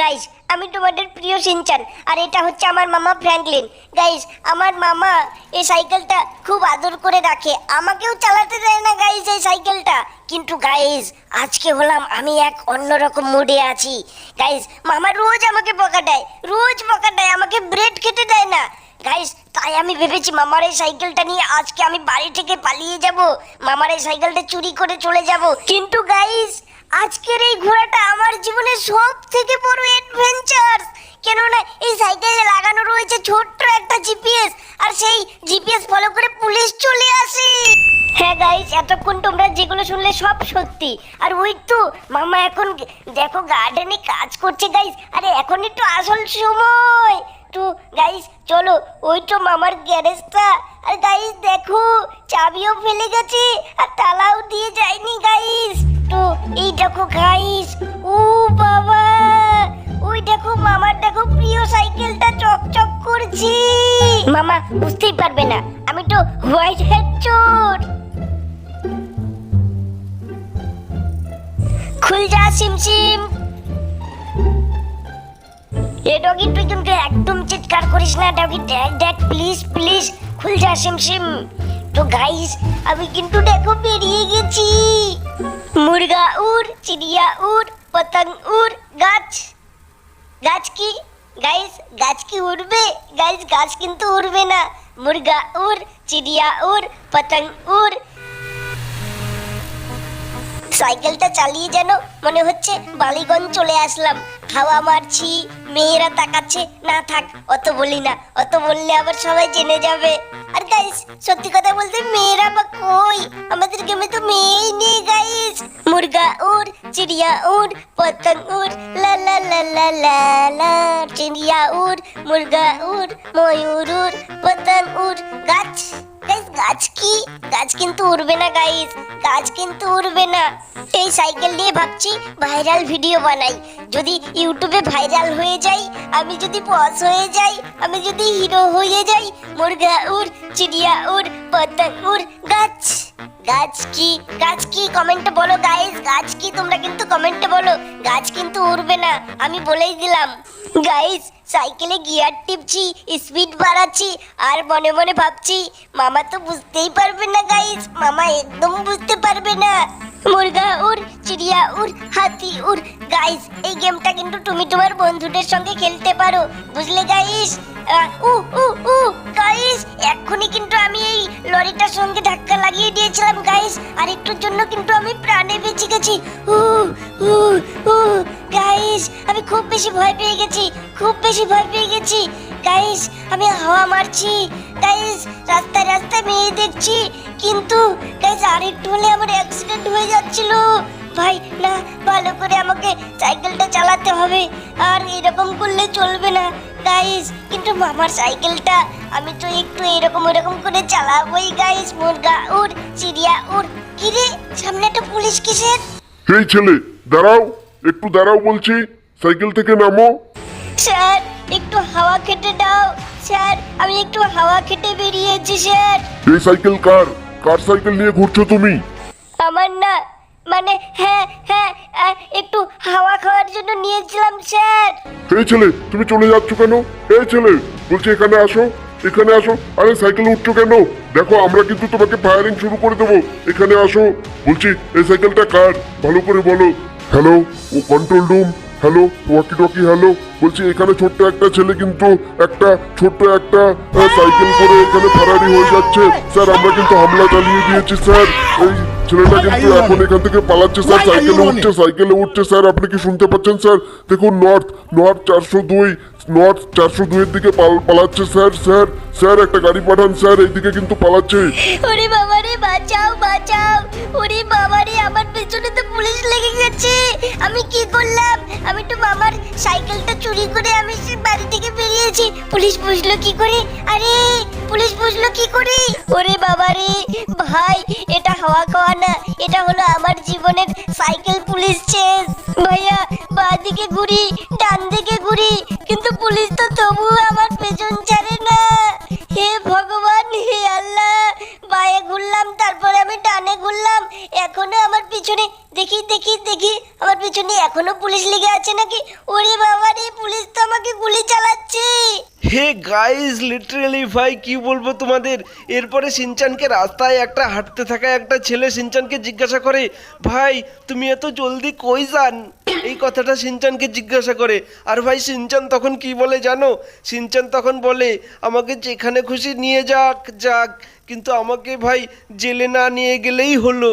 Guys আমি তোমাদের প্রিয় সিনচান, আর এটা হচ্ছে আমার মামা ফ্র্যাঙ্কলিন গাইস আমার মামা এই সাইকেলটা খুব আদর করে রাখে। আমাকেও চালাতে দেয় না গাইস এই সাইকেলটা। কিন্তু গাইস আজকে হলাম আমি এক অন্যরকম মুডে আছি। গাইস মামা রোজ আমাকে বকা দেয়, রোজ বকা দেয়, আমাকে ব্রেড খেতে দেয় না। গাইস তাই আমি ভেবেছি মামার এই সাইকেলটা নিয়ে আজকে আমি বাড়ি থেকে পালিয়ে যাব। মামার এই সাইকেলটা চুরি করে চলে যাব। কিন্তু গাইস আজকের এই ঘোড়াটা আমার জীবনের সব থেকে বড় অ্যাডভেঞ্চার কেননা এই সাইকেলে লাগানো রয়েছে ছোট্ট একটা জিপিএস আর সেই জিপিএস ফলো করে পুলিশ চলে আসে। হ্যাঁ গাইস এতক্ষণ তোমরা যেগুলো শুনলে সব সত্যি। আর ওই তো, মামা এখন দেখো গার্ডেনে কাজ করছে গাইস আরে এখন একটু আসল সময়। তো গাইস চলো, ওই তো মামার গ্যারেজটা। আর গাইস দেখো, চাবিও ফেলে গেছে, আর তালাও দিয়ে যায়নি গাইস তো, এই দেখো গাইস ও বাবা, ওই দেখো মামার দেখো প্রিয় সাইকেলটা চকচক করছে। মামা, বুঝতেই পারবে না, আমি তো হোয়াইট হেড চোর। খুল যা সিমসিম এ ডগি তুই কিন্তু একদম চিৎকার করিস না ডগি দেখ দেখ প্লিজ প্লিজ খুল যা সিমসিম তো গাইস আমি কিন্তু দেখো বেরিয়ে গেছি মুরগা উড় চিড়িয়া উড় পতঙ্গ উড় গাছ গাছ কি গাইস গাছ কি উড়বে গাইস গাছ কিন্তু উড়বে না মুরগা উড় চিড়িয়া উড় পতঙ্গ উড় সাইকেলটা চালিয়ে যেন মনে হচ্ছে বালিগঞ্জ চলে আসলাম। হাওয়া মারছি, মেয়েরা তাকাচ্ছে, না থাক, অত বলি না, অত বললে আবার সবাই জেনে যাবে। আর গাইস সত্যি কথা বলতে মেয়েরা বা কই? আমাদের গেমে তো মেয়েই নেই গাইস মুরগা উড়, চিড়িয়া উড়, পতঙ্গ উড়, লা লা লা লা লা লা। চিড়িয়া উড়, মুরগা উড়, ময়ূর উড়, পতঙ্গ উড়, গাছ। গাছ কি? গাছ কিন্তু উড়বে না গাইস গাছ কিন্তু উড়বে না। এই সাইকেল নিয়ে ভাবছি ভাইরাল ভিডিও বানাই। যদি ইউটিউবে ভাইরাল হয়ে যাই, আমি যদি বস হয়ে যাই, আমি যদি হিরো হয়ে যাই, মুরগা উড়, চিড়িয়া উড়, পতঙ্গ উড়, গাছ। গাছ কি? গাছ কি? কমেন্টে বলো গাইস গাছ কি? তোমরা কিন্তু কমেন্টে বলো। গাছ কিন্তু উড়বে না। আমি বলেই দিলাম। গাইস সাইকেলে গিয়ার টিপছি স্পিড বাড়াচ্ছি, আর মনে মনে ভাবছি, মামা তো বুঝতেই পারবে না গাইস মামা একদম বুঝতে পারবে না। মুরগা উর চিড়িয়া উর হাতি উর গাইস এই গেমটা কিন্তু তুমি তোমার বন্ধুদের সঙ্গে খেলতে পারো, বুঝলে গাইস উ উ উ গাইস এই লরিটার সঙ্গে ধাক্কা লাগিয়ে দিয়েছিলাম গাইস আর একটুর জন্য কিন্তু আমি প্রাণে বেঁচে গেছি। উ উ উ গাইস আমি খুব বেশি ভয় পেয়ে গেছি, খুব বেশি ভয় পেয়ে গেছি। গাইস আমি হাওয়া মারছি। গাইস রাস্তায় রাস্তায় মেয়ে দেখছি। কিন্তু গাইস আর একটু হলে আমার অ্যাক্সিডেন্ট হয়ে যাচ্ছিল। ভাই, না, ভালো করে আমাকে সাইকেলটা চালাতে হবে। আর এরকম করলে চলবে না। গাইস কিন্তু মামার সাইকেলটা আমি তো একটু এরকম এরকম করে চালাবোই গাইস মুরগা উড় চিড়িয়া উড়। কিরে সামনে একটা পুলিশ কিসের? এই ছেলে দাঁড়াও একটু দাঁড়াও বলছি সাইকেল থেকে নামো। স্যার একটু হাওয়া খেতে দাও। স্যার আমি একটু হাওয়া খেতে বেরিয়েছি স্যার। এই সাইকেল কার? কার সাইকেল নিয়ে ঘুরছো তুমি? আমার না মানে হ্যাঁ হ্যাঁ আহ, একটু হাওয়া খাওয়ার জন্য নিয়েছিলাম স্যার। এই ছেলে তুমি চলে যাচ্ছ কেন? এই ছেলে বলছি এখানে আসো এখানে আসো। আরে সাইকেল উঠছো কেন? দেখো আমরা কিন্তু তোমাকে ফায়ারিং শুরু করে দেবো। এখানে আসো। বলছি এই সাইকেলটা কার? ভালো করে বলো। হ্যালো ও control room hello walkie talkie hello. বলছি এখানে ছোট্ট একটা ছেলে কিন্তু একটা ছোট্ট একটা সাইকেল করে এখানে ফারারি হয়ে যাচ্ছে। স্যার আমরা কিন্তু হামলা চালিয়ে দিয়েছি স্যার। এই ছেলেটা কিন্তু এখন এখান থেকে পালাচ্ছে স্যার সাইকেলে উঠছে সাইকেলে উঠছে স্যার আপনি কি শুনতে পাচ্ছেন স্যার দেখুন নর্থ নর্থ চারশো দুই নর্থ চারশো দুইয়ের দিকে পাল- পালাচ্ছে স্যার স্যার স্যার একটা গাড়ি পাঠান স্যার এইদিকে কিন্তু পালাচ্ছে। ওরে বাবারে বাঁচাও বাঁচাও। তো পুলিশ লেগে গেছে। আমি কি করলাম? আমি তো মামার সাইকেলটা চুরি করে আমি সে বাড়ি থেকে বেরিয়েছি। পুলিশ বুঝলো কি করে? আরে, পুলিশ বুঝলো কি করে? ওরে বাবারে ভাই, এটা হাওয়া খাওয়া না। এটা হলো আমার জীবনের সাইকেল পুলিশ চেস। ভাইয়া বাঁ দিকে ঘুরি ডান দিকে ঘুরি, কিন্তু পুলিশ তো তবুও আমার পেছন ছাড়ে না। হে ভগবান, হে আল্লাহ। বায়ে ঘুরলাম, তারপরে আমি ডানে ঘুরলাম। এখনও আমার পিছনে, দেখি দেখি দেখি। আমার পিছনে এখনও পুলিশ লেগে আছে নাকি? ওরে বাবা রে, পুলিশ তো আমাকে গুলি চালাচ্ছে। হে গাইস লিটারেলি ভাই, কি বলব তোমাদের? এরপরে সিনচানকে রাস্তায় একটা হাঁটতে থাকা একটা ছেলে সিনচানকে জিজ্ঞাসা করে, ভাই, তুমি এত জলদি কই যান? এই কথাটা সিনচানকে জিজ্ঞাসা করে। আর ভাই, সিনচান তখন কি বলে জানো? সিনচান তখন বলে, আমাকে যেখানে খুশি নিয়ে যাক যাক। কিন্তু আমাকে ভাই, জেলে না নিয়ে গেলেই হলো।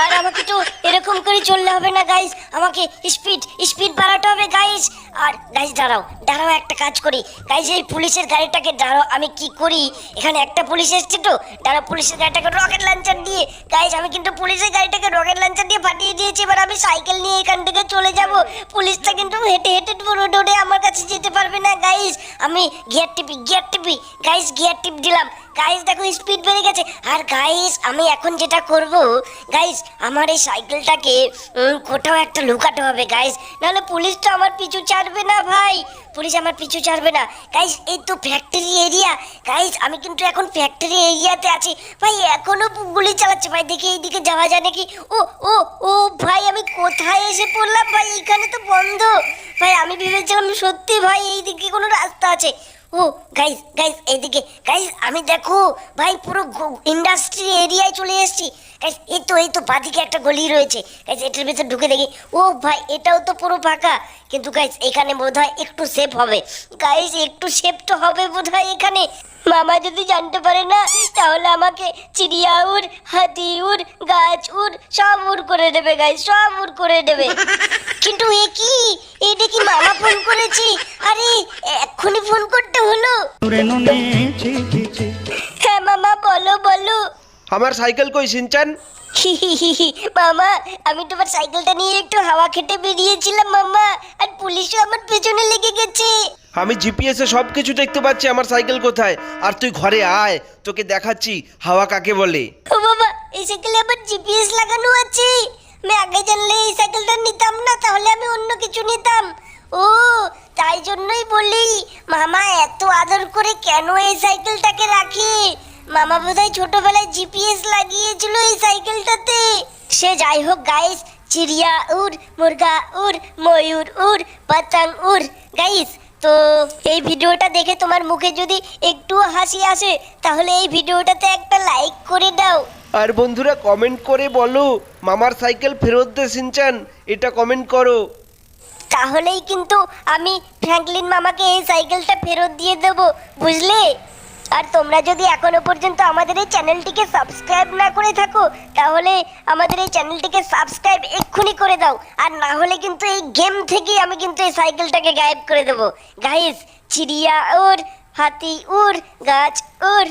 আর আমাকে তো এরকম করে চললে হবে না গাইস আমাকে স্পিড স্পিড বাড়াতে হবে গাইস আর গাইস দাঁড়াও। দাঁড়াও, একটা কাজ করি। গাইস এই পুলিশের গাড়িটাকে দাঁড়াও, আমি কি করি? এখানে একটা পুলিশ এসছে তো। দাঁড়াও, পুলিশের গাড়িটাকে রকেট লঞ্চার দিয়ে। গাইস আমি কিন্তু পুলিশের গাড়িটাকে রকেট লঞ্চার দিয়ে ফাটিয়ে দিয়েছি। এবার আমি সাইকেল নিয়ে এখান থেকে চলে যাব। পুলিশটা কিন্তু হেঁটে হেঁটে রোডে রোডে আমার কাছে যেতে পারবে না গাইস আমি গিয়ার টিপি গিয়ার টিপি গাইস গিয়ার টিপ দিলাম। গাইস দেখো স্পিড বেড়ে গেছে। আর গাইস আমি এখন যেটা করব গাইস আমার এই সাইকেলটাকে কোথাও একটা লুকাতে হবে গাইস নাহলে পুলিশ তো আমার পিছু ছাড়বে না, ভাই। পুলিশ আমার পিছু ছাড়বে না। গাইস এই তো ফ্যাক্টরি এরিয়া গাইস আমি কিন্তু এখন ফ্যাক্টরি এরিয়াতে আছি। ভাই, এখনও গুলি চালাচ্ছে। ভাই, দেখি এইদিকে যাওয়া যায় নাকি? ও ও ও, ভাই, আমি কোথায় এসে পড়লাম? ভাই এখানে তো বন্ধ। ভাই, আমি ভেবেছিলাম সত্যি, ভাই, এইদিকে কোনো রাস্তা আছে। ও গাইস গাইস এইদিকে গাইস আমি দেখো, ভাই, পুরো ইন্ডাস্ট্রি এরিয়ায় চলে এসেছি। গাইস এই তো এই তো, বাদিকে একটা গলি রয়েছে। গাইস এটার ভিতর ঢুকে দেখি। ও, ভাই, এটাও তো পুরো ফাঁকা। কিন্তু গাইস এখানে বোধহয় একটু সেফ হবে। গাইস একটু সেফ তো হবে বোধহয় এখানে। মামা যদি জানতে পারে না, তাহলে আমাকে চিড়িয়া উড় হাতি উড় গাছ উড় সব করে দেবে গাইস সব করে দেবে। কিন্তু এ কি? এটা কি মামা ফোন করেছি। আরে এক্ষুনি ফোন করতে হলো। হ্যাঁ মামা বলো বলো। আমার সাইকেল কই সিনচান? মামা আমি তোমার সাইকেলটা নিয়ে একটু হাওয়া খেতে বেরিয়েছিলাম মামা আর পুলিশও আমার পেছনে লেগে গেছে। আমি জিপিএসে সব কিছু দেখতে পাচ্ছি আমার সাইকেল কোথায়? আর তুই ঘরে আয় তোকে দেখাচ্ছি হাওয়া কাকে বলে। ও বাবা এই সাইকেলে আবার জিপিএস লাগানো আছে। আমি আগে জানলে এই সাইকেলটা নিতাম না, তাহলে আমি অন্য কিছু নিতাম। ও, তাই জন্যই বলি, মামা এত আদর করে কেন এই সাইকেলটাকে রাখে? মামা বোধহয় ছোটবেলায় জিপিএস লাগিয়েছিল এই সাইকেলটাতে। সে যাই হোক গাইস চিড়িয়া উড় মুরগা উড় ময়ূর উড় পতং উড় গাইস তো এই ভিডিওটা দেখে তোমার মুখে যদি একটু হাসি আসে, তাহলে এই ভিডিওটাতে একটা লাইক করে দাও। আর বন্ধুরা কমেন্ট করে বলো, মামার সাইকেল ফেরত দে সিনচান, এটা কমেন্ট করো। তাহলেই কিন্তু আমি ফ্র্যাঙ্কলিন মামাকে এই সাইকেলটা ফেরত দিয়ে দেব, বুঝলে? আর তোমরা যদি এখনও পর্যন্ত আমাদের এই চ্যানেলটিকে সাবস্ক্রাইব না করে থাকো, তাহলে আমাদের এই চ্যানেলটিকে সাবস্ক্রাইব এক্ষুনি করে দাও, আর না হলে কিন্তু এই গেম থেকেই আমি কিন্তু এই সাইকেলটাকে গায়েব করে দেবো। গাইস চিড়িয়া ওর হাতি উড় গাছ উড়